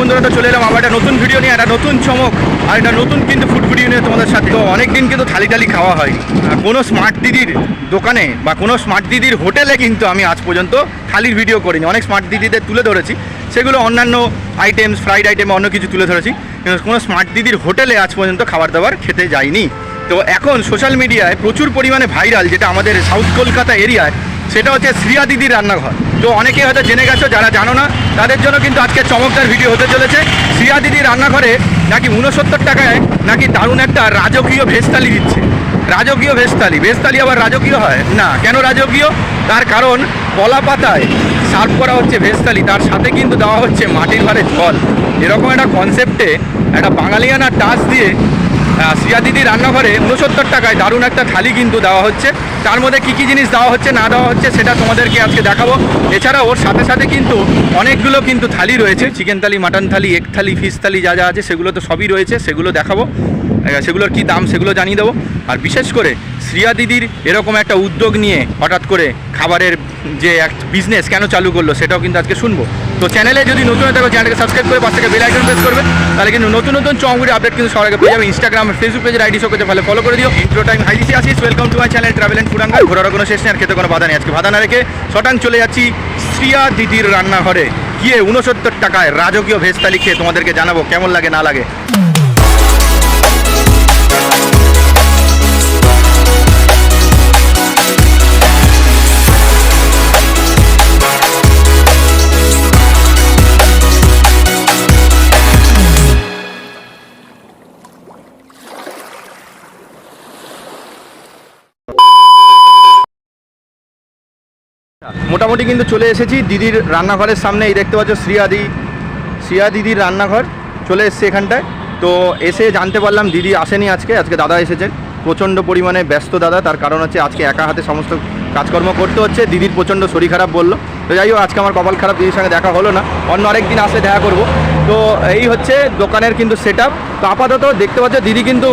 বন্ধুরা, তো চলে এলাম আবার একটা নতুন ভিডিও নিয়ে, একটা নতুন চমক আর একটা নতুন কিন্তু ফুড ভিডিও নিয়ে তোমাদের সাথে। তো অনেকদিন কিন্তু থালি টালি খাওয়া হয় কোনো স্মার্ট দিদির দোকানে বা কোনো স্মার্ট দিদির হোটেলে কিন্তু আমি আজ পর্যন্ত থালির ভিডিও করিনি। অনেক স্মার্ট দিদিদের তুলে ধরেছি। সেগুলো অন্যান্য আইটেমস ফ্রাইড আইটেম অন্য কিছু তুলে ধরেছি। কিন্তু কোনো স্মার্ট দিদির হোটেলে আজ পর্যন্ত খাবার দাবার খেতে যাইনি। তো এখন সোশ্যাল মিডিয়ায় প্রচুর পরিমাণে ভাইরাল যেটা আমাদের সাউথ কলকাতা এরিয়ায় সেটা হচ্ছে শ্রিয়া দিদির রান্নাঘর। তো অনেকে হয়তো জেনে গেছো, যারা জানো না, তাদের জন্য কিন্তু আজকে চমকদার ভিডিও হতে চলেছে। শ্রিয়া দিদির রান্নাঘরে নাকি উনসত্তর টাকায় নাকি দারুণ একটা রাজকীয় ভেস্তালি দিচ্ছে। রাজকীয় ভেস্তালি ভেস্তালি আবার রাজকীয় হয়? না, কেন রাজকীয়? তার কারণ কলা পাতায় সার্ভ করা হচ্ছে ভেস্তালি, তার সাথে কিন্তু দেওয়া হচ্ছে মাটির ভারে জল। এরকম একটা কনসেপ্টে একটা বাঙালিয়ানা টাচ দিয়ে শ্রিয়া দিদি রান্নাঘরে উনসত্তর টাকায় দারুণ একটা থালি কিন্তু দেওয়া হচ্ছে। তার মধ্যে কী কী জিনিস দেওয়া হচ্ছে, না দেওয়া হচ্ছে, সেটা তোমাদেরকে আজকে দেখাবো। এছাড়া ওর সাথে সাথে কিন্তু অনেকগুলো কিন্তু থালি রয়েছে। চিকেন থালি, মাটন থালি, এগ থালি, ফিশ থালি যা যা আছে, সেগুলো তো সবই রয়েছে, সেগুলো দেখাবো। সেগুলোর কী দাম সেগুলো জানিয়ে দেবো। আর বিশেষ করে শ্রিয়া দিদির এরকম একটা উদ্যোগ নিয়ে হঠাৎ করে খাবারের যে এক বিজনেস কেন চালু করল সেটাও কিন্তু আজকে শুনব। তো চ্যানেলে যদি নতুন হয়ে থাকো চ্যানেলকে সাবস্ক্রাইব করে পাশ থেকে বেল আইকন প্রেস করবে। তাহলে কিন্তু নতুন নতুন চমগুড়ি আপডেট কিন্তু সবার পেয়ে যাবে। ইনস্টাগ্রাম ফেসবুক পেজের আইডি শোকে ভালো ফলো করে দিও। ইন্ট্রো টাইম হাই আসিস। Welcome to my channel travel and food আঙ্গার ঘোরার কোনো শেষ নেই, আর খেতে কোনো বাধা নেই। আজকে বাধা না রেখে শটাং চলে যাচ্ছি শ্রিয়া দিদির রান্নাঘরে। গিয়ে উনসত্তর টাকায় রাজকীয় ভেজ তালি খেয়ে তোমাদেরকে জানাব, কেমন লাগে, না লাগে। মোটামুটি কিন্তু চলে এসেছি। দিদির রান্নাঘরের সামনে, এই দেখতে পাচ্ছ শ্রিয়াদি শ্রিয়া দিদির রান্নাঘর চলে এসছে এখানটায়। তো এসে জানতে পারলাম দিদি আসেনি আজকে আজকে দাদা এসেছেন। প্রচণ্ড পরিমাণে ব্যস্ত দাদা, তার কারণ হচ্ছে আজকে একা হাতে সমস্ত কাজকর্ম করতে হচ্ছে। দিদির প্রচণ্ড শরীর খারাপ বলল। তো যাই হোক, আজকে আমার কপাল খারাপ, দিদির সঙ্গে দেখা হলো না। অন্য আরেক দিন আসলে দেখা করব। তো এই হচ্ছে দোকানের কিন্তু সেট আপ তো আপাতত দেখতে পাচ্ছ দিদি কিন্তু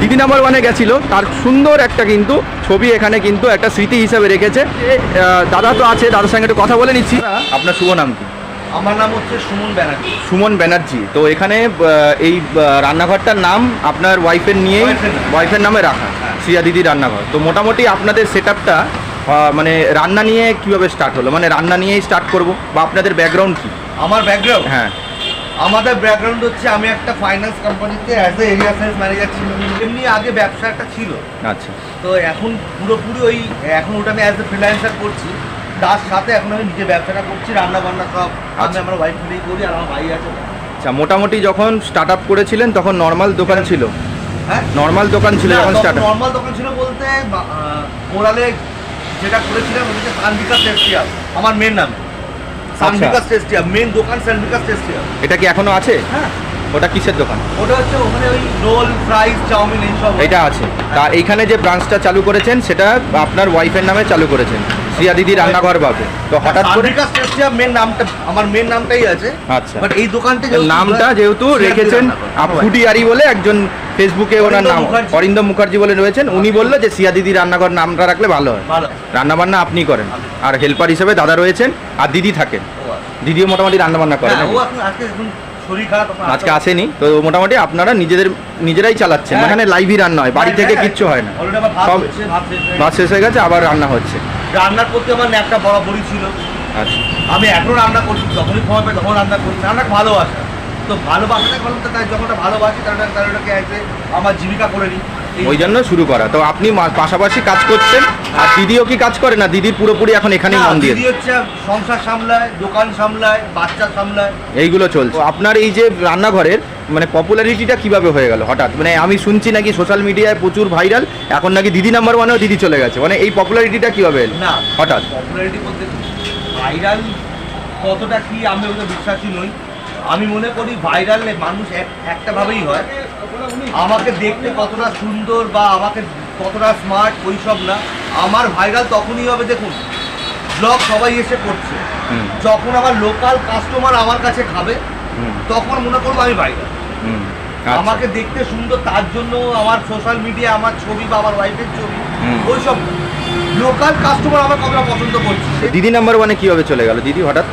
দিদি নাম্বার ওয়ানে গেছিল। তার সুন্দর একটা কিন্তু ছবি এখানে কিন্তু একটা স্মৃতি হিসাবে রেখেছে। দাদা তো আছে দাদার সঙ্গে একটু কথা বলে নিচ্ছি। আপনার শুভ নাম কি? আমার নাম হচ্ছে সুমন ব্যানার্জি। সুমন ব্যানার্জি। তো এখানে এই রান্নাঘরটার নাম আপনার ওয়াইফের নিয়েই ওয়াইফের নামে। রাখা হ্যাঁ। শ্রিয়া দিদি রান্নাঘর। তো মোটামুটি আপনাদের সেট আপটা মানে রান্না নিয়ে কীভাবে স্টার্ট হলো? মানে রান্না নিয়েই স্টার্ট করব? বা আপনাদের ব্যাকগ্রাউন্ড কি? আমার ব্যাকগ্রাউন্ড হ্যাঁ। আমাদের ব্যাকগ্রাউন্ড হচ্ছে আমি একটা ফাইন্যান্স কোম্পানিতে as a area sales manager ছিলাম। এমনি আগে ব্যবসা একটা ছিল। আচ্ছা। তো এখন পুরোপুরি ওই এখন ওটা আমি অ্যাজ এ ফ্রিল্যান্সার করছি। তার সাথে এখন আমি নিজে ব্যবসাটা করছি রান্না বান্না সব। আমি আচ্ছা। আমার ওয়াইফ মিলেই করি আর আমার ভাই আছে। আচ্ছা মোটামুটি যখন স্টার্ট আপ করেছিলেন তখন নর্মাল দোকান ছিল? হ্যাঁ। নর্মাল দোকান ছিল যখন স্টার্ট আপ নর্মাল দোকান ছিল বলতে মোরালে যেটা করেছিলাম ওটা সানবিকা টেস্টিয়াম আমার মেন নাম। সানবিকা টেস্টিয়া মেইন দোকান সানভিকাস টেস্টিয়া এটা কি এখনও আছে? হ্যাঁ। ওটা কিসের দোকান? ওটা হচ্ছে ওখানে ওই রোল ফ্রাইস চাউমিন এইসব। এটা আছে। তা এইখানে যে ব্রাঞ্চটা চালু করেছেন সেটা আপনার ওয়াইফের নামে চালু করেছেন। শ্রিয়া দিদি রান্নাঘর পাবে তো হঠাৎ করে মেন নামটা আমার মেন নামটাই আছে। আচ্ছা। বাট এই দোকানটা নামটা যেহেতু রেখেছেন। ফুডিয়ারি বলে একজন ফেসবুকে ওনার নাম। অরিন্দম মুখার্জি বলে রয়েছেন। উনি বলল যে সিয়া দিদি রান্নাঘর নামটা রাখলে ভালো হয়। ভালো। রান্না বান্না আপনি করেন। আর হেল্পার হিসেবে দাদা রয়েছেন আর দিদি থাকেন। আচ্ছা। দিদিও মোটামুটি রান্না বান্না করেন হ্যাঁ, আজকে আসেনি। তো মোটামুটি আপনারা নিজেদের নিজেরাই চালাচ্ছেন। হ্যাঁ। এখানে লাইভই রান্না হয় বাড়ি থেকে কিচ্ছু হয় না। ভাত সব ভাত শেষ হয়ে গেছে আবার রান্না হচ্ছে। রান্নার প্রতি আমার একটা বরাবরই ছিল। আচ্ছা। আমি এখনও রান্না করছি যখনই সময় পাই তখন রান্না করছি। রান্না ভালোবাসা। তো ভালোবাসাটা তো তাই যখন ভালোবাসি তাহলে ওটাকে আমার জীবিকা করে নিই। ওই জন্য শুরু করা। তো আপনি পাশাপাশি কাজ করছেন আর দিদিও কি কাজ করে না? দিদির পুরোপুরি এখন এখানেই মন দিয়ে দিদি হচ্ছে সংসার সামলায় দোকান সামলায় বাচ্চা সামলায়। এইগুলো চলছে। আপনার এই যে রান্নাঘরের মানে পপুলারিটিটা কীভাবে হয়ে গেল হঠাৎ? মানে আমি শুনছি নাকি সোশ্যাল মিডিয়ায় প্রচুর ভাইরাল এখন নাকি দিদি নাম্বার ওয়ানেও দিদি চলে গেছে। মানে এই পপুলারিটিটা কীভাবে এলো? না হঠাৎ। পপুলারিটি বলতে ভাইরাল কতটা কি আমি ওটা বিশ্বাসী নই। আমি মনে করি ভাইরাল মানুষ এক- একটা ভাবেই হয়। আমাকে দেখতে কতটা সুন্দর বা আমাকে কতটা স্মার্ট ওই সব না। আমার ভাইরাল তখনই হবে দেখুন ব্লগ সবাই এসে করছে। যখন আমার লোকাল কাস্টমার আমার কাছে খাবে তখন মনে করব আমি ভাইরাল। আমাকে দেখতে সুন্দর তার জন্য আমার সোশ্যাল মিডিয়া আমার ছবি বা আমার ওয়াইফের ছবি। ওইসব লোকাল কাস্টমার আমার কতটা পছন্দ করছে। দিদি নাম্বার ওয়ানে কীভাবে চলে গেল? দিদি হঠাৎ?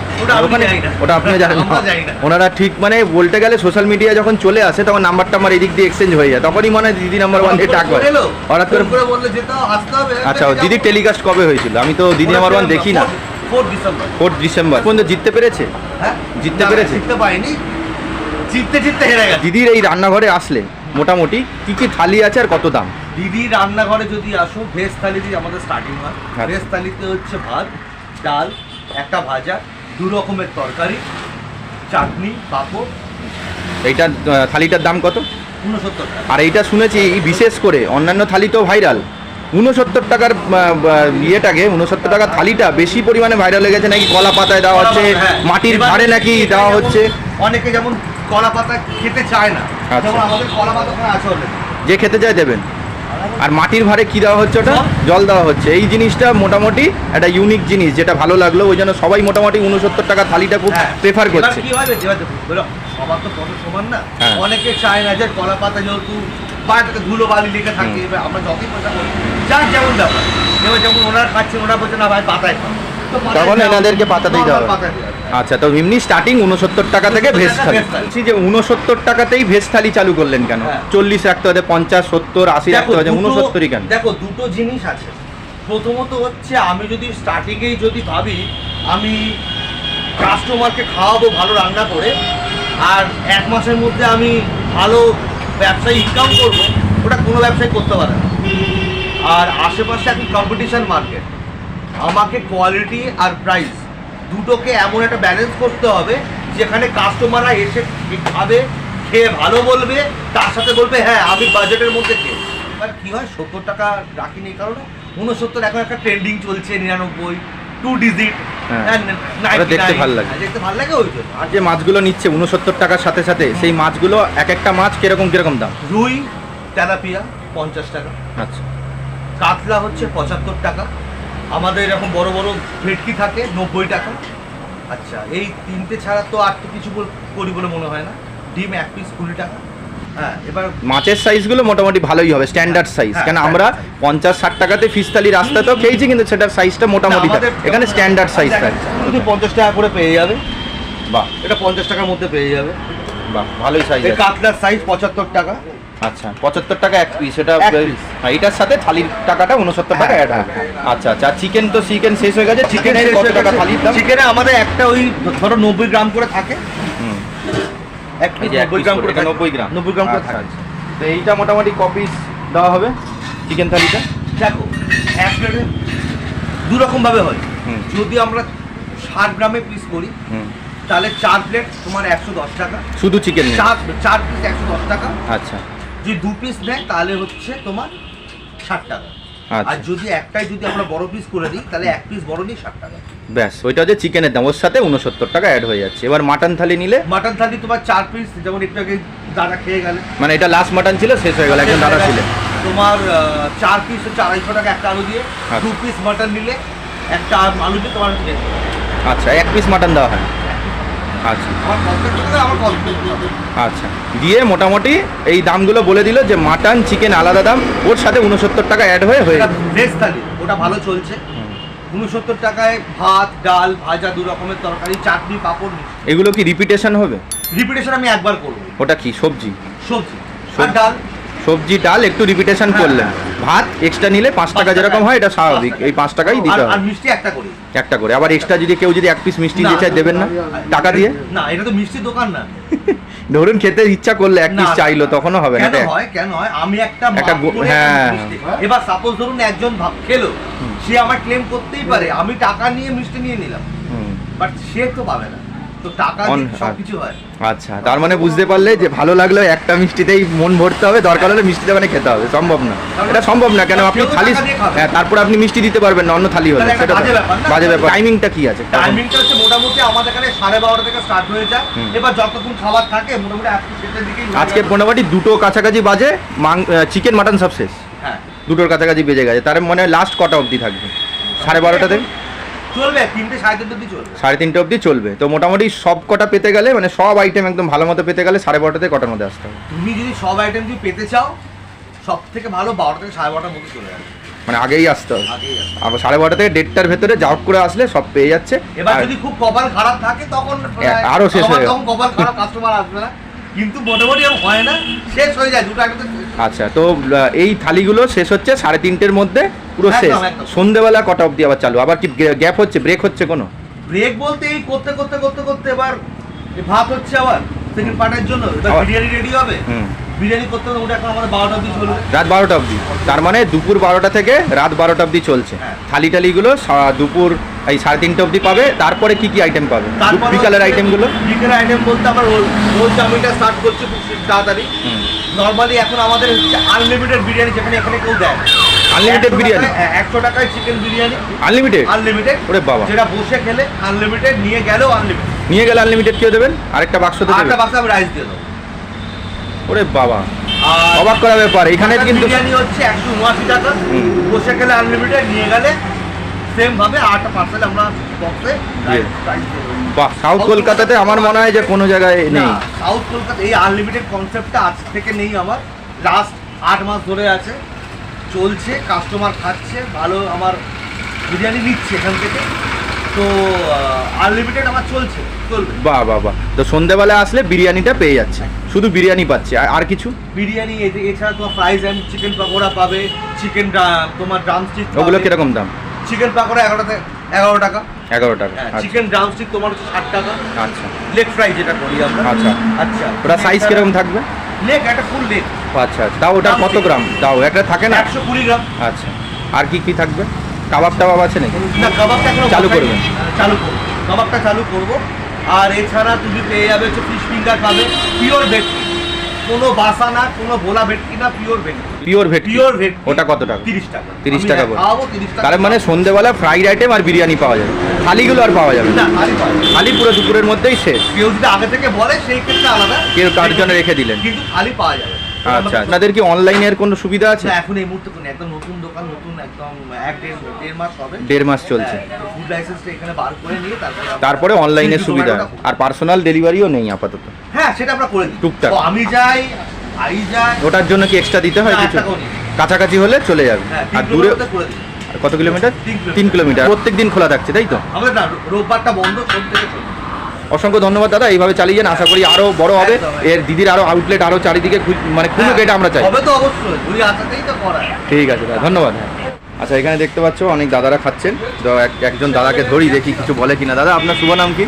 ওখানে ওটা আপনি জানেন। ওনারা ঠিক মানে বলতে গেলে সোশ্যাল মিডিয়া যখন চলে আসে তখন নাম্বারটা আমার এদিক দিয়ে এক্সচেঞ্জ হয়ে যায়। তখনই মনে হয় দিদি নাম্বার ওয়ান দিয়ে টাক হঠাৎ করে বললে যেতে আসতে হবে। আচ্ছা দিদির টেলিকাস্ট কবে হয়েছিল? আমি তো দিদি নাম্বার ওয়ান দেখি না। ফোর ডিসেম্বর ফোর্থ ডিসেম্বর পর্যন্ত জিততে পেরেছে? হ্যাঁ জিততে পেরেছে? জিততে পারিনি। জিততে জিততে হেরে গেছে। দিদির এই রান্নাঘরে আসলে মোটামুটি কি কি থালি আছে আর কত দাম? দিদি রান্নাঘরে যদি আসো ভেজ থালি দিয়ে আমাদের স্টার্টিং হয়। আচ্ছা। ভেজ থালিতে হচ্ছে ভাত ডাল একটা ভাজা দু রকমের তরকারি চাটনি পাঁপড়। এইটা থালিটার দাম কত? উনসত্তর টাকা। আর এইটা শুনেছি বিশেষ করে অন্যান্য থালি তো ভাইরাল। উনসত্তর টাকার ইয়েটাকে উনসত্তর টাকার থালিটা বেশি পরিমাণে ভাইরাল হয়ে গেছে নাকি কলা পাতায় দেওয়া হচ্ছে হ্যাঁ। মাটির ভাড়ে নাকি দেওয়া হচ্ছে? অনেকে যেমন কলা পাতা খেতে চায় না। আচ্ছা। যেমন আমাদের কলা পাতা ওখানে আছে যে খেতে চায় দেবেন। আর মাটির ভাড়ে কি দেওয়া হচ্ছে ওটা? জল। জল দেওয়া হচ্ছে। এই জিনিসটা মোটামুটি একটা ইউনিক জিনিস যেটা ভালো লাগল। ওই জন্য সবাই মোটামুটি উনসত্তর টাকা থালিটা খুব হ্যাঁ। প্রেফার করছে। কি হয় এবার দেখো, বলো, সবার তো কত সমান না। হ্যাঁ। অনেকে চায় না যে কলা পাতা যেহেতু পাটাতে ধুলো বালি লেগে থাকে আমরা যতই পয়সা করি যার যেমন ব্যাপার। এবার যেমন ওনারা খাচ্ছেন ওনারা বলছে না ভাই পাতায় পাতায় তখন এনাদেরকে normal দেওয়া হবে। আচ্ছা তো এমনি স্টার্টিং উনসত্তর টাকা থেকে ভেজ থালি বলছি যে উনসত্তর টাকাতেই ভেজ থালি চালু করলেন কেন? হ্যাঁ। চল্লিশ রাখতে হবে পঞ্চাশ সত্তর আশি রাখতে হবে উনসত্তরই কেন? দেখো দুটো জিনিস আছে। প্রথমত হচ্ছে আমি যদি স্টার্টিংয়েই যদি ভাবি আমি কাস্টমারকে খাওয়াবো ভালো রান্না করে আর এক মাসের মধ্যে আমি ভালো ব্যবসায়ী ইনকাম করব ওটা কোনো ব্যবসায়ী করতে পারে না। আর আশেপাশে এখন কম্পিটিশন মার্কেট আমাকে কোয়ালিটি আর প্রাইস দুটোকে এমন একটা ব্যালেন্স করতে হবে যেখানে কাস্টমাররা এসে খাবে খেয়ে ভালো বলবে তার সাথে বলবে হ্যাঁ আমি বাজেটের মধ্যে খেয়ে এবার কী হয় সত্তর টাকা রাখিনি কারণে? উনসত্তর এখন একটা ট্রেন্ডিং চলছে নিরানব্বই টু ডিজিট হ্যাঁ। ওটা দেখতে ভালো লাগে। দেখতে ভালো লাগে ওই জন্য। আর যে মাছগুলো নিচ্ছে উনসত্তর টাকার সাথে সাথে সেই মাছগুলো এক একটা মাছ কীরকম কীরকম দাম? রুই তেলাপিয়া পঞ্চাশ টাকা। আচ্ছা। কাতলা হচ্ছে পঁচাত্তর টাকা। আমাদের এরকম বড় বড় ভেটকি থাকে নব্বই টাকা। আচ্ছা এই তিনটে ছাড়া তো আর তো কিছু করি বলে মনে হয় না। ডিম এক পিস কুড়ি টাকা। হ্যাঁ এবার মাছের সাইজগুলো মোটামুটি ভালোই হবে স্ট্যান্ডার্ড সাইজ কেন হ্যাঁ, আমরা হ্যাঁ। পঞ্চাশ ষাট টাকাতে ফিস থালি রাস্তাতেও খেয়েছি কিন্তু সেটার সাইজটা মোটামুটি থাকে। এখানে স্ট্যান্ডার্ড সাইজ থাকে। পঞ্চাশ টাকা করে পেয়ে যাবে। বাহ। এটা পঞ্চাশ টাকার মধ্যে পেয়ে যাবে। বাহ ভালোই সাইজ কাতলার সাইজ পঁচাত্তর টাকা। আচ্ছা পঁচাত্তর টাকা এক পিস এটা হ্যাঁ, এটার সাথে থালির টাকাটা উনসত্তর টাকা হ্যাঁ, অ্যাড হবে আচ্ছা আচ্ছা চিকেন তো চিকেন শেষ হয়ে গেছে। চিকেন চিকেনের কত টাকা থালির দাম? চিকেনে আমাদের একটা ওই ধরো নব্বই গ্রাম করে থাকে। হুম, এক যে নব্বই গ্রাম করে। 90 গ্রাম। নব্বই গ্রাম করে আচ্ছা, থাকে। আচ্ছা। তো এইটা মোটামুটি ক পিস দেওয়া হবে চিকেন থালিটা? দেখো এক প্লেটে দু রকম হয়। হুম। যদি আমরা ষাট গ্রামে পিস করি হুম। তাহলে চার প্লেট তোমার একশো দশ টাকা। শুধু চিকেন চার চার পিস একশো দশ টাকা। আচ্ছা। যদি দু পিস নেয় তাহলে হচ্ছে তোমার ষাট টাকা। আচ্ছা। আর যদি একটাই যদি আমরা বড় পিস করে দিই তাহলে এক পিস বড় নিই ষাট টাকা। ব্যাস ওইটা হচ্ছে চিকেনের দাম। ওর সাথে উনসত্তর টাকা অ্যাড হয়ে যাচ্ছে। এবার মাটন থালি নিলে? মাটন থালি তোমার চার পিস যেমন একটু আগে দাদা খেয়ে গেলে। মানে এটা লাস্ট মাটন ছিল শেষ হয়ে গেল একজন দাদা ছিলেন তোমার চার পিস হচ্ছে আড়াইশো টাকা একটা আলু দিয়ে। আচ্ছা। দু পিস মাটন নিলে একটা আলু দিয়ে তোমার আচ্ছা এক পিস মাটন দেওয়া হয়। আচ্ছা। আচ্ছা। দিয়ে মোটামুটি এই দামগুলো বলে দিল যে মাটন চিকেন আলাদা দাম। ওর সাথে উনসত্তর টাকা অ্যাড হয়ে হয়ে। ভেজ থালি ওটা ভালো চলছে। উনসত্তর টাকায় ভাত ডাল ভাজা দু রকমের তরকারি চাটনি পাঁপড় এগুলো কি রিপিটেশন হবে? রিপিটেশন আমি একবার করব। ওটা কি? সবজি? সবজি। আর সবজি। ডাল? সবজি ডাল একটু রিপিটেশন হ্যাঁ, করলেন। ভাত এক্সট্রা নিলে পাঁচ টাকা যেরকম হয় এটা স্বাভাবিক। এই পাঁচ টাকাই দিতে হবে। মিষ্টি একটা করি। একটা করে। আবার এক্সট্রা যদি কেউ যদি এক পিস মিষ্টি দিয়ে চায় দেবেন না? টাকা দিয়ে? না এটা তো মিষ্টির দোকান না। ধরুন খেতে ইচ্ছা করলে এক পিস চাইলো তখনও হবে না। হয় কেন হয়? আমি একটা একটা হ্যাঁ। এবার সাপোজ ধরুন একজন ভাব খেলো সে আমার ক্লেম করতেই পারে আমি টাকা নিয়ে মিষ্টি নিয়ে নিলাম। বাট সে তো পাবে না। তো টাকা দিয়ে সবকিছু হয়। আচ্ছা তার মানে বুঝতে পারলে যে ভালো লাগল একটা মিষ্টিতেই মন ভরতে হবে দরকার হলে মিষ্টি মানে খেতে হবে সম্ভব না। এটা সম্ভব না কেন আপনি থালি। হ্যাঁ তারপর আপনি মিষ্টি দিতে পারবেন না অন্য থালি হলে সেটা বাজে ব্যাপার টাইমিংটা কি আছে? টাইমিংটা হচ্ছে মোটামুটি আমাদের এখানে সাড়ে বারোটা থেকে স্টার্ট হয়ে যায়। এবার যতক্ষণ খাবার থাকে মোটামুটি আজকে। মোটামুটি দুটো কাছাকাছি বাজে চিকেন মাটন সব শেষ। হ্যাঁ। দুটোর কাছাকাছি বেজে গেছে তার মানে লাস্ট কটা অবধি থাকবে? সাড়ে বারোটা থেকে? চলবে? তিনটে সাড়ে তিনটে অব্দি চলবে? সাড়ে তিনটে অবধি চলবে। তো মোটামুটি সব কটা পেতে গেলে মানে সব আইটেম একদম ভালো মতো পেতে গেলে সাড়ে বারোটা থেকে কটার মধ্যে আসতে হবে। তুমি যদি সব আইটেম যদি পেতে চাও সব থেকে ভালো বারোটা থেকে সাড়ে বারোটার মধ্যে চলে যাবে মানে আগেই আসতে হবে। আবার সাড়ে বারোটা থেকে দেড়টার ভেতরে জাউট করে আসলে সব পেয়ে যাচ্ছে। এবার যদি খুব কপাল খারাপ থাকে তখন আরও শেষ হয়ে যাবে। তখন কপাল খারাপ কাস্টমার আসবে না। কিন্তু মোটামুটি হয় না। শেষ হয়ে যায় দুটো আগে আচ্ছা তো এই থালিগুলো শেষ হচ্ছে সাড়ে তিনটের মধ্যে পুরো শেষ। সন্ধ্যেবেলা সন্ধেবেলা কটা অব্দি আবার চালু? আবার কি গ্যাপ হচ্ছে ব্রেক হচ্ছে কোনো? ব্রেক বলতে এই করতে করতে করতে করতে এবার ভাত হচ্ছে আবার সেকেন্ড পার্টের জন্য। এবার বিরিয়ানি রেডি হবে। হুম। বিরিয়ানি করতে ওটা এখন আমাদের বারোটা অব্দি চলবে। রাত বারোটা অবধি। তার মানে দুপুর বারোটা থেকে রাত বারোটা অবধি চলছে। হ্যাঁ। থালি টালিগুলো দুপুর এই সাড়ে তিনটে অবধি পাবে। তারপরে কি কি আইটেম পাবে? বিকালের আইটেমগুলো বিকেলের আইটেম বলতে আমরা রোল রোল চাউমিনটা স্টার্ট করছি খুব তাড়াতাড়ি। নর্মালি এখন আমাদের হচ্ছে আনলিমিটেড বিরিয়ানি যেখানে এখানে কেউ দেয় Unlimited বিরিয়ানি? একশো টাকায় চিকেন বিরিয়ানি। আনলিমিটেড আনলিমিটেড ওরে বাবা। যেটা বসে খেলে আনলিমিটেড নিয়ে গেলেও আনলিমিটেড নিয়ে গেলে আনলিমিটেড কেউ দেবেন? আরেকটা বাক্স দেবেন। বাক্স আমি রাইস দিয়ে দেবো। ওরে বাবা। অবাক করা ব্যাপার এখানে কিন্তু বিরিয়ানি হচ্ছে একশো উনআশি টাকা। বসে গেলে আনলিমিটেড নিয়ে গেলে সেম ভাবে আটটা পার্সেল আমরা বক্সে। বাহ সাউথ কলকাতাতে আমার মনে হয় যে কোনো জায়গায় নেই। সাউথ কলকাতা এই আনলিমিটেড কনসেপ্টটা আজ থেকে নেই আমার। লাস্ট আট মাস ধরে আছে। চলছে কাস্টমার খাচ্ছে ভালো আমার বিরিয়ানি নিচ্ছে এখান থেকে। তো আনলিমিটেড আমার চলছে চলবে। বাহ বাহ বাহ। তো সন্ধেবেলা আসলে বিরিয়ানিটা পেয়ে যাচ্ছে। শুধু বিরিয়ানি পাচ্ছে। আর- কিছু? বিরিয়ানি এছাড়া তোমার ফ্রাইজ অ্যান্ড চিকেন পাকোড়া পাবে। চিকেন তোমার ড্রামস্টিক ওগুলো কীরকম দাম? চিকেন পাকোড়া এগারো টাকা। এগারো টাকা। আচ্ছা। চিকেন ড্রামস্টিক তোমার হচ্ছে ষাট টাকা। আচ্ছা। লেগ ফ্রাই যেটা করি আমরা। আচ্ছা। আচ্ছা। ওটা সাইজ কীরকম থাকবে? লেগ একটা ফুল লেগ আচ্ছা আচ্ছা। তাও ওটা কত গ্রাম? তাও একটা থাকে না? একশো কুড়ি গ্রাম। আচ্ছা। আর কি কি থাকবে? কাবাব টাবাব আছে নাকি? না কাবাবটা এখনও চালু। করবেন? চালু করব। কাবাবটা চালু করব। আর এছাড়া তুমি পেয়ে যাবে হচ্ছে ফিশ ফিঙ্গার পাবে। পিওর ভেটকি। কোনো বাসা না কোনো ভোলা ভেটকি না পিওর ভেটকি। পিওর ভেটকি। পিওর ভেটকি। ওটা কত টাকা? তিরিশ টাকা। 30 টাকা বলে। খাওয়াবো তিরিশ টাকা। তার মানে সন্ধেবেলা ফ্রাইড আইটেম আর বিরিয়ানি পাওয়া যাবে। থালিগুলো আর পাওয়া যাবে। না। থালি পুরো দুপুরের মধ্যেই শেষ। কেউ যদি আগে থেকে বলে সেই ক্ষেত্রে আলাদা। কেউ কার জন্য রেখে দিলেন। কিন্তু খালি পাওয়া যাবে। আচ্ছা আপনাদের কি অনলাইনের কোনো সুবিধা আছে? এখন এই মুহূর্তে কোনো একদম নতুন দোকান নতুন একদম এক দেড় মাস হবে। দেড় মাস চলছে। ফুড লাইসেন্সটা এখানে বার করে নিয়ে তারপরে তারপরে অনলাইনের কিন্তু সুবিধা। আর পার্সোনাল ডেলিভারিও নেই আপাতত। হ্যাঁ সেটা আমরা করে দিই। টুকটাক। আমি যাই আই যাই ওটার জন্য কি এক্সট্রা দিতে হয় কিছু। কাছাকাছি হলে চলে যাবে। হ্যাঁ আর দূরে কত কিলোমিটার? তিন কিলোমিটার। প্রত্যেক দিন খোলা থাকছে তাই তো? আমাদের না রোববারটা বন্ধ থেকে। অসংখ্য ধন্যবাদ দাদা এইভাবে চালিয়ে যান আশা করি আরও বড় হবে। এর দিদির আরও আউটলেট আরও চারিদিকে মানে খুলুক হ্যাঁ, এটা আমরা চাই। ঠিক আছে দাদা ধন্যবাদ। আচ্ছা এখানে দেখতে পাচ্ছ অনেক দাদারা খাচ্ছেন। তো একজন দাদাকে ধরি দেখি কিছু বলে কিনা। দাদা আপনার শুভ নাম কি?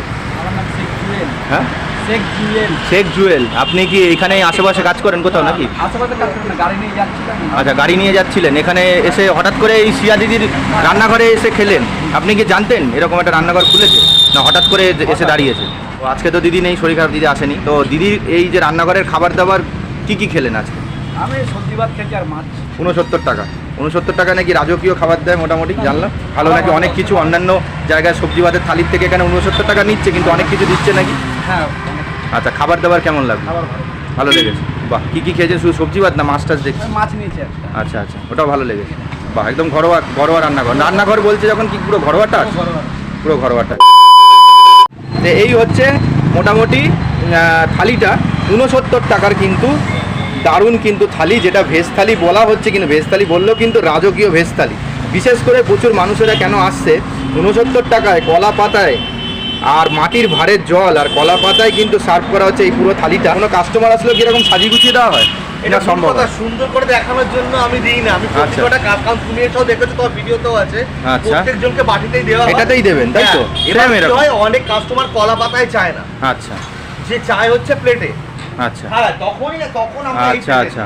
হ্যাঁ? শেখ জুয়েল শেখ জুয়েল আপনি কি এখানে আশেপাশে কাজ করেন কোথাও নাকি? আশেপাশে কাজ করি গাড়ি নিয়ে যাচ্ছিলাম। আচ্ছা গাড়ি নিয়ে যাচ্ছিলেন। এখানে এসে হঠাৎ করে এই শিয়া দিদির রান্নাঘরে এসে খেলেন। আপনি কি জানতেন এরকম একটা রান্নাঘর খুলেছে? না হঠাৎ করে এসে দাঁড়িয়েছে। তো আজকে তো দিদি নেই শরীর খারাপ দিদি আসেনি। তো দিদির এই যে রান্নাঘরের খাবার দাবার কি কি খেলেন আজকে? আমি সবজি ভাত খেয়েছি আর মাছ। উনসত্তর টাকা। উনসত্তর টাকা নাকি রাজকীয় খাবার দেয় মোটামুটি জানলাম। ভালো নাকি অনেক কিছু অন্যান্য জায়গায় সবজি ভাতের থালির থেকে এখানে উনসত্তর টাকা নিচ্ছে কিন্তু অনেক কিছু দিচ্ছে নাকি? হ্যাঁ আচ্ছা খাবার দাবার কেমন লাগবে খাবার ভালো। লেগেছে। বাহ কী কী খেয়েছেন? শুধু সবজি ভাত না মাছ টাছ দেখছি? মাছ নিয়েছে আচ্ছা আচ্ছা ওটাও ভালো লেগেছে। বাহ একদম ঘরোয়া ঘরোয়া রান্নাঘর। রান্নাঘর বলছে যখন কি পুরো ঘরোয়া টাচ ঘরোয়া। পুরো ঘরোয়া টাচ তো এই হচ্ছে মোটামুটি থালিটা। উনসত্তর টাকার কিন্তু দারুণ কিন্তু থালি যেটা ভেজ থালি বলা হচ্ছে কিন্তু ভেজ থালি বললেও কিন্তু রাজকীয় ভেজ থালি। বিশেষ করে প্রচুর মানুষেরা কেন আসছে? উনসত্তর টাকায় কলা পাতায় আর মাটির ভারের জল আর কলা পাতায় কিন্তু সার্ভ করা হচ্ছে এই পুরো থালিটা। কোনো কাস্টমার আসলেও কি এরকম সাজিয়ে গুছিয়ে দেওয়া হয়? এটা সম্ভব সুন্দর করে দেখানোর জন্য আমি দিই না। আমি আচ্ছা। প্রত্যেকটা কাজ তুমি এসেও দেখেছ তোমার ভিডিওতেও আছে। আচ্ছা। প্রত্যেকজনকে বাটিতেই দেওয়া হয়। এটাতেই দেবেন, তাই তো? হ্যাঁ, কি এরকম। হয় অনেক কাস্টমার কলা পাতায় চায় না। আচ্ছা। যে চায় হচ্ছে প্লেটে আচ্ছা। হ্যাঁ তখনই না তখন আমরা আচ্ছা আচ্ছা।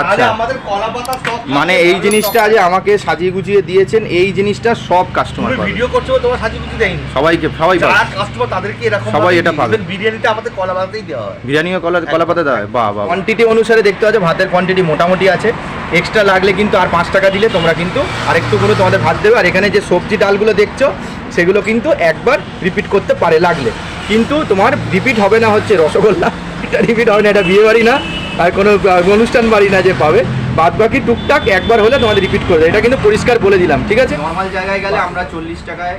আচ্ছা। আমাদের কলা পাতা মানে এই জিনিসটা যে আমাকে সাজিয়ে গুছিয়ে দিয়েছেন এই জিনিসটা সব কাস্টমার পাবে। ভিডিও করছ তোমার সাজি কিছু দেয়নি? সবাইকে সবাই পাবে। যারা কাস্টমার তাদেরকে এরকম সবাই এটা পাবে। বিরিয়ানিতে আমাদের কলা পাতাতেই দেওয়া হয়। বিরিয়ানিও কলা কলা পাতা দেওয়া হয়। বাহ বাহ কোয়ান্টিটি অনুসারে দেখতে পাচ্ছ ভাতের কোয়ান্টিটি মোটামুটি আছে। এক্সট্রা লাগলে কিন্তু আর পাঁচ টাকা দিলে তোমরা কিন্তু আরেকটু করে তোমাদের ভাত দেবে। আর এখানে যে সবজি ডালগুলো দেখছ সেগুলো কিন্তু একবার রিপিট করতে পারে লাগলে। কিন্তু তোমার রিপিট হবে না হচ্ছে রসগোল্লা। এটা রিপিট হবে না এটা বিয়ে বাড়ি না। আর কোনো অনুষ্ঠান বাড়ি না যে পাবে। বাদ বাকি টুকটাক একবার হলে তোমাদের রিপিট করে দেয়। এটা কিন্তু পরিষ্কার বলে দিলাম ঠিক আছে? নর্মাল জায়গায় গেলে আমরা চল্লিশ টাকায়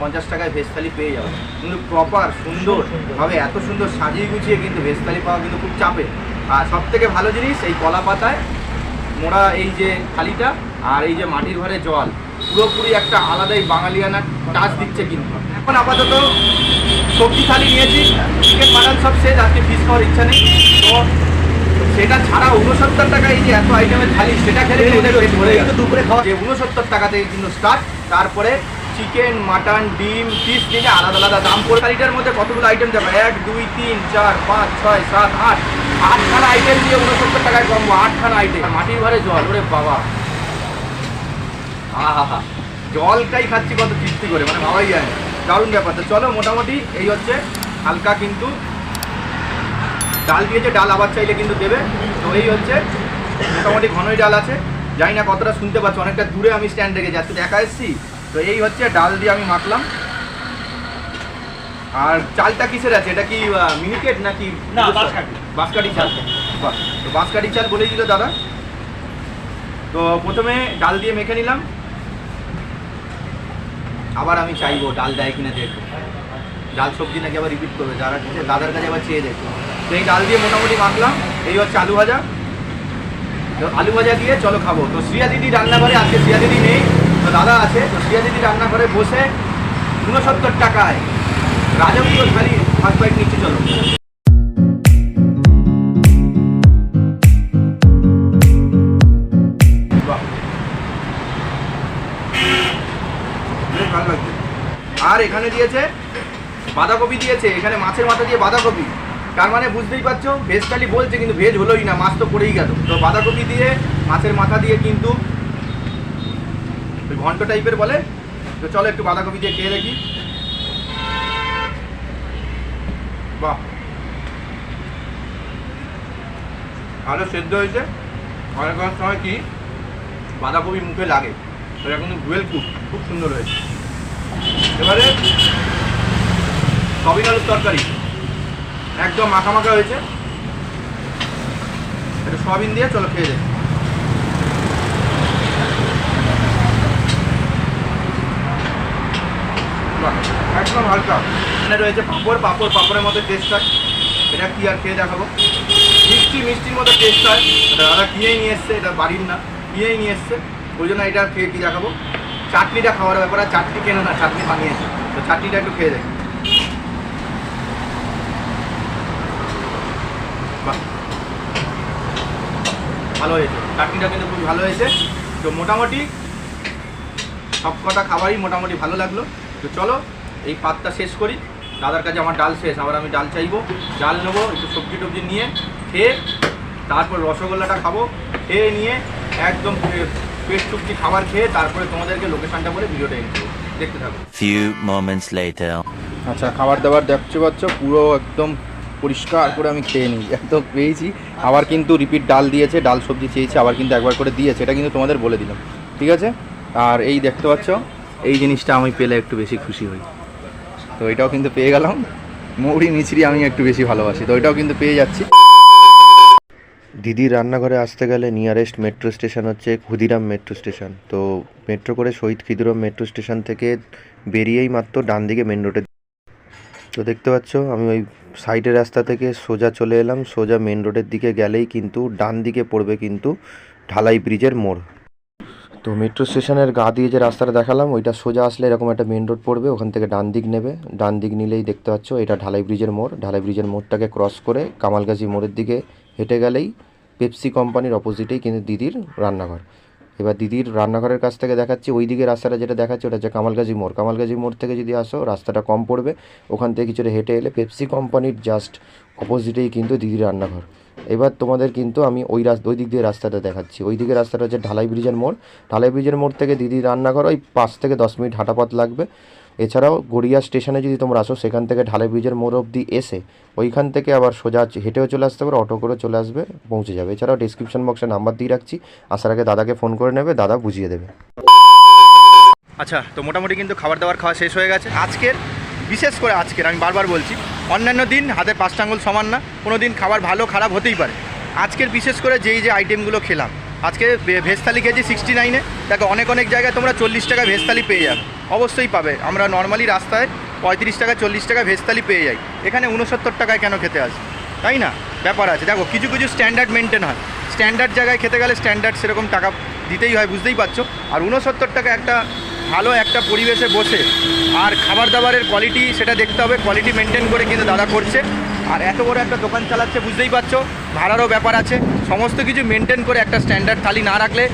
পঞ্চাশ টাকায় ভেজ থালি পেয়ে যাবে। কিন্তু প্রপার সুন্দর ভাবে এত সুন্দর সাজিয়ে গুছিয়ে কিন্তু ভেজ থালি পাওয়া কিন্তু খুব চাপে। আর সব থেকে ভালো জিনিস এই কলা পাতায় মোড়া এই যে থালিটা আর এই যে মাটির ঘরে জল পুরোপুরি একটা আলাদাই বাঙালিয়ানা টাচ দিচ্ছে কিন্তু। এখন আপাতত সবজি থালি নিয়েছি চিকেন মাটন সব শেষ আজকে ফিস খাওয়ার ইচ্ছা নেই। তো সেটা ছাড়া উনসত্তর টাকা এই যে এত আইটেমের থালি সেটা খেলে দুপুরে খাওয়া যে উনসত্তর টাকা থেকে কিন্তু স্টার্ট তারপরে চিকেন মাটন ডিম ফিস নিলে আলাদা আলাদা দাম। পড়ে থালিটার মধ্যে কতগুলো আইটেম যাবে এক দুই তিন চার পাঁচ ছয় সাত আট। আটখানা আইটেম দিয়ে উনসত্তর টাকায় কমবো আটখানা আইটেম মাটির ঘরে জল ওরে বাবা। আহা হা। জলটাই খাচ্ছি কত তৃপ্তি করে মানে ভাবাই যায় না। দারুণ ব্যাপার। তো চলো মোটামুটি এই হচ্ছে হালকা কিন্তু ডাল দিয়েছে ডাল আবার চাইলে কিন্তু দেবে। তো এই হচ্ছে মোটামুটি ঘনই ডাল আছে। জানি না কতটা শুনতে পাচ্ছ অনেকটা দূরে আমি স্ট্যান্ড রেখে যাচ্ছি দেখা এসছি। তো এই হচ্ছে ডাল দিয়ে আমি মাখলাম। আর চালটা কিসের আছে? এটা কি মিনিকেট নাকি না, চাল। বাহ তো বাঁশকাঠি চাল বলে দিল দাদা। তো প্রথমে ডাল দিয়ে মেখে নিলাম। আবার আমি চাইব ডাল দেয় কিনা দেখব। ডাল সবজি নাকি আবার রিপিট করবে যারা দাদার কাছে আবার চেয়ে দেখব। এই ডাল দিয়ে মোটামুটি মাখলাম, এই হচ্ছে আলু ভাজা। তো আলু ভাজা দিয়ে চলো খাব। তো শ্রিয়া দিদি রান্নাঘরে আজকে শ্রিয়া দিদি নেই, তো দাদা আছে, তো শ্রিয়া দিদি রান্নাঘরে বসে ঊনসত্তর টাকায় রাজকীয় খালি ফার্স্ট বাইট নিচ্ছে, চলো। আর এখানে দিয়েছে বাঁধাকপি দিয়েছে, এখানে মাছের মাথা দিয়ে বাঁধাকপি। তার মানে বুঝতেই পারছ ভেজ থালি বলছে, কিন্তু ভেজ হলোই না, মাছ তো পড়েই গেল। তো বাঁধাকপি দিয়ে, মাছের মাথা দিয়ে কিন্তু ঘন্ট টাইপের বলে। তো চলো একটু বাঁধাকপি দিয়ে খেয়ে দেখি। বাহ। ভালো সেদ্ধ হয়েছে। অনেক অনেক সময় কি? বাঁধাকপি মুখে লাগে। তো এখন ডুয়েল কুক, খুব সুন্দর হয়েছে। এবারে সবিন আলুর তরকারি। একদম মাখা মাখা হয়েছে। একটু সয়াবিন দিয়ে চলো খেয়ে দে একদম হালকা। এখানে রয়েছে পাঁপড়। পাঁপড়, পাঁপড়ের মধ্যে টেস্ট হয়। এটা কি আর খেয়ে দেখাবো? মিষ্টি, মিষ্টির মতো টেস্ট হয়। এটা দাদা কিনেই নিয়ে এসছে? এটা বাড়ির না। কিনেই নিয়ে এসছে? ওই জন্য এটা খেয়ে কি দেখাবো? চাটনিটা খাওয়ার ব্যাপার। চাটনি কেনে না? চাটনি বানিয়েছে। তো চাটনিটা একটু খেয়ে দেখি। ভালো হয়েছে। চাটনিটা কিন্তু খুবই ভালো হয়েছে। তো মোটামুটি সব কটা খাবারই মোটামুটি ভালো লাগল। তো চলো এই পাতটা শেষ করি। দাদার কাছে আমার ডাল শেষ আবার আমি ডাল চাইব। ডাল নেব একটু সবজি টবজি নিয়ে খেয়ে তারপর রসগোল্লাটা খাব খেয়ে নিয়ে একদম পে- পেট চুক্তি খাবার খেয়ে তারপরে তোমাদেরকে লোকেশনটা বলে ভিডিওটা এনে দেবো দেখতে থাকো। Few moments later. আচ্ছা খাবার দাবার দেখতে পাচ্ছ পুরো একদম পরিষ্কার করে আমি খেয়ে নিই। এত পেয়েছি। আবার কিন্তু রিপিট ডাল দিয়েছে, ডাল সবজি চেয়েছে, আবার কিন্তু একবার করে দিয়েছে, এটা কিন্তু তোমাদের বলে দিলাম। ঠিক আছে? আর এই দেখতে পাচ্ছ, এই জিনিসটা আমি পেলে একটু বেশি খুশি হই। তো এটাও কিন্তু পেয়ে গেলাম। মৌরি মিছরি আমি একটু বেশি ভালোবাসি, তো এটাও কিন্তু পেয়ে যাচ্ছি। দিদির রান্নাঘরে আসতে গেলে নিয়ারেস্ট মেট্রো স্টেশন হচ্ছে ক্ষুদিরাম মেট্রো স্টেশন তো মেট্রো করে শহীদ ক্ষুদিরাম মেট্রো স্টেশন থেকে বেরিয়েই মাত্র ডান দিকে মেন রোডে তো দেখতে পাচ্ছ, আমি ওই সাইডের রাস্তা থেকে সোজা চলে এলাম। সোজা মেন রোডের দিকে গেলেই কিন্তু ডান দিকে পড়বে কিন্তু ঢালাই ব্রিজের মোড়। তো মেট্রো স্টেশনের গা দিয়ে যে রাস্তাটা দেখালাম, ওইটা সোজা আসলে এরকম একটা মেন রোড পড়বে। ওখান থেকে ডান দিক নেবে। ডান দিক নিলেই দেখতে পাচ্ছ এটা ঢালাই ব্রিজের মোড়। ঢালাই ব্রিজের মোড়টাকে ক্রস করে কামালগাছি মোড়ের দিকে হেঁটে গেলেই পেপসি কোম্পানির অপোজিটেই কিন্তু দিদির রান্নাঘর। এবার দিদির রান্নাঘরের কাছ থেকে দেখাচ্ছি ওই দিকে রাস্তাটা যেটা দেখাচ্ছি ওটা হচ্ছে কামালগাজি মোড়। কামালগাজি মোড় থেকে যদি আসো, রাস্তাটা কম পড়বে, ওখান থেকে কিছুটা হেঁটে এলে পেপসি কোম্পানির জাস্ট অপোজিটেই কিন্তু দিদির রান্নাঘর। এবার তোমাদের কিন্তু আমি ওই রাস্তা ওই দিক দিয়ে রাস্তাটা দেখাচ্ছি। ওই দিকে রাস্তাটা হচ্ছে ঢালাই ব্রিজের মোড়। ঢালাই ব্রিজের মোড় থেকে দিদির রান্নাঘর ওই পাঁচ থেকে দশ মিনিট হাঁটাপথ লাগবে। এছাড়াও গড়িয়া স্টেশনে যদি তোমরা আসো, সেখান থেকে ঢালাই ব্রিজের মোড় অবধি এসে ওইখান থেকে আবার সোজা হেঁটেও চলে আসতে পারো, অটো করে চলে আসবে, পৌঁছে যাবে। এছাড়াও ডিসক্রিপশন বক্সে নাম্বার দিয়ে রাখছি, আসার আগে দাদাকে ফোন করে নেবে, দাদা বুঝিয়ে দেবে। আচ্ছা তো মোটামুটি কিন্তু খাবার দাবার খাওয়া শেষ হয়ে গেছে। আজকের, বিশেষ করে আজকের, আমি বারবার বলছি, অন্যান্য দিন হাতে পাঁচটা আঙুল সমান না, কোনো দিন খাবার ভালো, খারাপ হতেই পারে। আজকের বিশেষ করে যেই যে আইটেমগুলো খেলাম, আজকে ভেজ থালি খেয়েছি সিক্সটি নাইনে দেখো অনেক অনেক জায়গায় তোমরা চল্লিশ টাকা ভেজ থালি পেয়ে যাবে। অবশ্যই পাবে। আমরা নর্মালি রাস্তায় পঁয়ত্রিশ টাকা, চল্লিশ টাকা ভেজ থালি পেয়ে যাই। এখানে উনসত্তর টাকায় কেন খেতে আসে তাই না? ব্যাপার আছে। দেখো, কিছু কিছু স্ট্যান্ডার্ড মেনটেন হয়। স্ট্যান্ডার্ড জায়গায় খেতে গেলে স্ট্যান্ডার্ড সেরকম টাকা দিতেই হয়, বুঝতেই পারছ? আর উনসত্তর টাকা একটা ভালো একটা পরিবেশে বসে আর খাবার দাবারের কোয়ালিটি সেটা দেখতে হবে। কোয়ালিটি মেনটেন করে কিন্তু দাদা করছে। আর এত বড় একটা দোকান চালাচ্ছে, বুঝতেই পারছ? ভাড়ারও ব্যাপার আছে। সমস্ত কিছু মেনটেন করে একটা স্ট্যান্ডার্ড থালি না রাখলে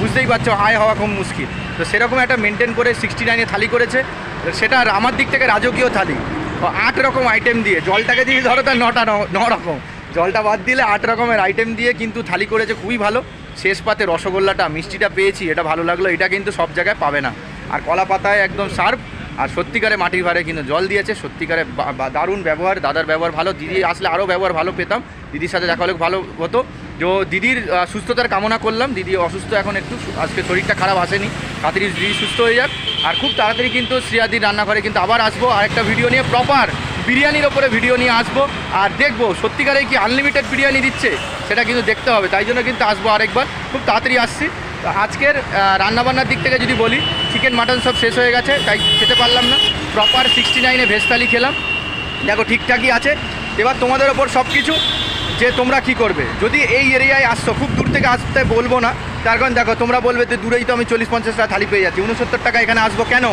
বুঝতেই পারছ, আয় হওয়া খুব মুশকিল। তো সেরকম একটা মেনটেন করে সিক্সটি নাইনে থালি করেছে। সেটা আমার দিক থেকে রাজকীয় থালি। আট রকম আইটেম দিয়ে, জলটাকে দিয়ে ধরো তার নটা ন- রকম। জলটা বাদ দিলে আট রকমের আইটেম দিয়ে কিন্তু থালি করেছে, খুবই ভালো। শেষ পাতে রসগোল্লাটা, মিষ্টিটা পেয়েছি, এটা ভালো লাগল, এটা কিন্তু সব জায়গায় পাবে না। আর কলা পাতায় একদম সার্ভ আর সত্যিকারে মাটির ভাড়ে কিন্তু জল দিয়েছে, সত্যিকারে দারুণ ব্যবহার, দাদার ব্যবহার ভালো, দিদি আসলে আরও ব্যবহার ভালো পেতাম, দিদির সাথে দেখা হলে ভালো হতো। তো দিদির সুস্থতার কামনা করলাম। দিদি অসুস্থ এখন একটু আজকে শরীরটা খারাপ আসেনি। তাড়াতাড়ি দিদি সুস্থ হয়ে যাক। আর খুব তাড়াতাড়ি কিন্তু শ্রিয়াদির রান্নাঘরে কিন্তু আবার আসব। আর একটা ভিডিও নিয়ে প্রপার বিরিয়ানির ওপরে ভিডিও নিয়ে আসব। আর দেখব, সত্যিকারে কি আনলিমিটেড বিরিয়ানি দিচ্ছে? সেটা কিন্তু দেখতে হবে। তাই জন্য কিন্তু আসব আরেকবার। খুব তাড়াতাড়ি আসছি। আজকের রান্নাবান্নার দিক থেকে যদি বলি চিকেন মাটন সব শেষ হয়ে গেছে। তাই খেতে পারলাম না। প্রপার সিক্সটি নাইনে ভেজ থালি খেলাম। দেখো ঠিকঠাকই আছে। এবার তোমাদের ওপর সব কিছু যে তোমরা কি করবে? যদি এই এরিয়ায় আসছো, খুব দূর থেকে আসতে বলব না। তার কারণ দেখো, তোমরা বলবে যে দূরেই তো আমি চল্লিশ পঞ্চাশ টাকা থালি পেয়ে যাচ্ছি। উনসত্তর টাকা এখানে আসব কেন?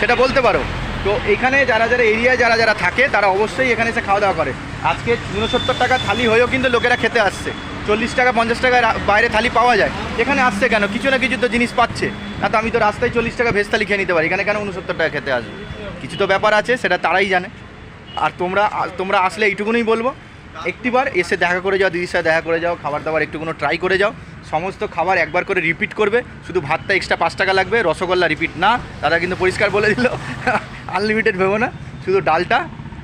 সেটা বলতে পারো। তো এখানে যারা যারা এরিয়ায় যারা যারা থাকে, তারা অবশ্যই এখানে এসে খাওয়া দাওয়া করে। আজকে উনসত্তর টাকা থালি হয়েও কিন্তু লোকেরা খেতে আসছে। চল্লিশ টাকা, পঞ্চাশ টাকায় রা- বাইরে থালি পাওয়া যায়। এখানে আসছে কেন? কিছু না কিছু তো জিনিস পাচ্ছে। না তো আমি তো রাস্তায় চল্লিশ টাকা ভেজ থালি খেয়ে নিতে পারি। এখানে কেন উনসত্তর টাকা খেতে আসব? কিছু তো ব্যাপার আছে, সেটা তারাই জানে। আর তোমরা তোমরা আসলে এইটুকুনই বলব। একটিবার এসে দেখা করে যাও, দিদির সাথে দেখা করে যাও খাবার দাবার একটু কোনো ট্রাই করে যাও। সমস্ত খাবার একবার করে রিপিট করবে। শুধু ভাতটা এক্সট্রা পাঁচ টাকা লাগবে, রসগোল্লা রিপিট না। দাদা কিন্তু পরিষ্কার বলে দিল আনলিমিটেড ভেবো না। শুধু ডালটা,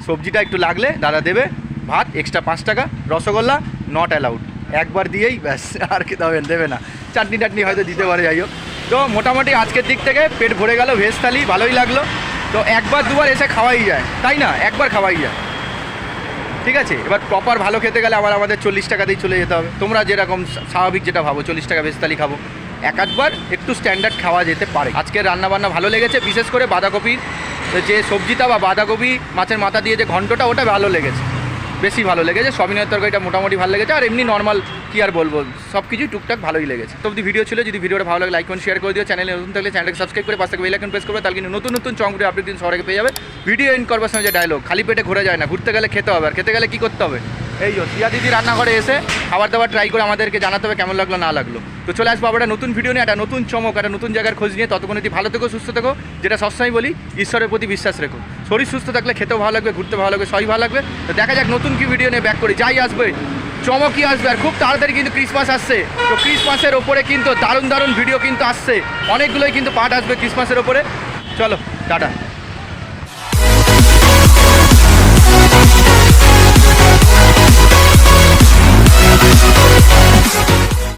সবজিটা একটু লাগলে দাদা দেবে। ভাত এক্সট্রা পাঁচ টাকা, রসগোল্লা নট অ্যালাউড একবার দিয়েই ব্যাস, আর কি দেবেন দেবে না। চাটনি টাটনি হয়তো দিতে পারে, যাই হোক। তো মোটামুটি আজকের দিক থেকে পেট ভরে গেল, ভেজ থালি ভালোই লাগল। তো একবার দুবার এসে খাওয়াই যায়, তাই না? একবার খাওয়াই যায়। ঠিক আছে? এবার প্রপার ভালো খেতে গেলে আবার আমাদের চল্লিশ টাকাতেই চলে যেতে হবে। তোমরা যেরকম স্বাভাবিক যেটা ভাবো, চল্লিশ টাকা বেস্তালি খাব। এক একবার একটু স্ট্যান্ডার্ড খাওয়া যেতে পারে। আজকের রান্নাবান্না ভালো লেগেছে, বিশেষ করে বাঁধাকপির যে সবজিটা বা বাঁধাকপি মাছের মাথা দিয়ে যে ঘন্টটা, ওটা ভালো লেগেছে। বেশি ভালো লেগেছে সবিনয়ের তরকারিটা মোটামুটি ভালো লেগেছে, আর এমনি নর্মাল কি আর বলব, সব কিছু টুকটাক ভালোই লেগেছে। তো ভিডিও ছিল, যদি ভিডিওটা ভালো লাগে লাইক করুন শেয়ার করে দিও চ্যানেলে নতুন থাকলে চ্যানেলকে সাবস্ক্রাইব করে পাশে বেল আইকন প্রেস করবে, তাহলে কিন্তু নতুন নতুন চঙ্গুড়ি আপডেট দিন সবাইকে পেয়ে যাবে। ভিডিও এন্ড করবার সময় যে ডায়লগ খালি পেটে ঘোরা যায় না, ঘুরতে গেলে খেতে হবে, আর খেতে গেলে কী করতে হবে? এই যে সিয়া দিদি রান্নাঘরে এসে খাবার দাবার ট্রাই করে আমাদেরকে জানাতে হবে কেমন লাগল, না লাগল। তো চলে আসব আবার নতুন ভিডিও নিয়ে, একটা নতুন চমক, একটা নতুন জায়গার খোঁজ নিয়ে। ততক্ষণ যদি ভালো থেকো, সুস্থ থেকো। যেটা সবসময় বলি, ঈশ্বরের প্রতি বিশ্বাস রেখো। শরীর সুস্থ থাকলে খেতেও ভালো লাগবে, ঘুরতে ভালো লাগবে সবই ভালো লাগবে। তো দেখা যাক নতুন কি ভিডিও নিয়ে ব্যাক করি। যাই আসবে, চমকই আসবে। আর খুব তাড়াতাড়ি কিন্তু ক্রিসমাস আসছে। তো ক্রিসমাসের ওপরে কিন্তু দারুণ দারুণ ভিডিও কিন্তু আসছে। অনেকগুলোই কিন্তু পার্ট আসবে ক্রিসমাসের ওপরে। চলো, টাটা।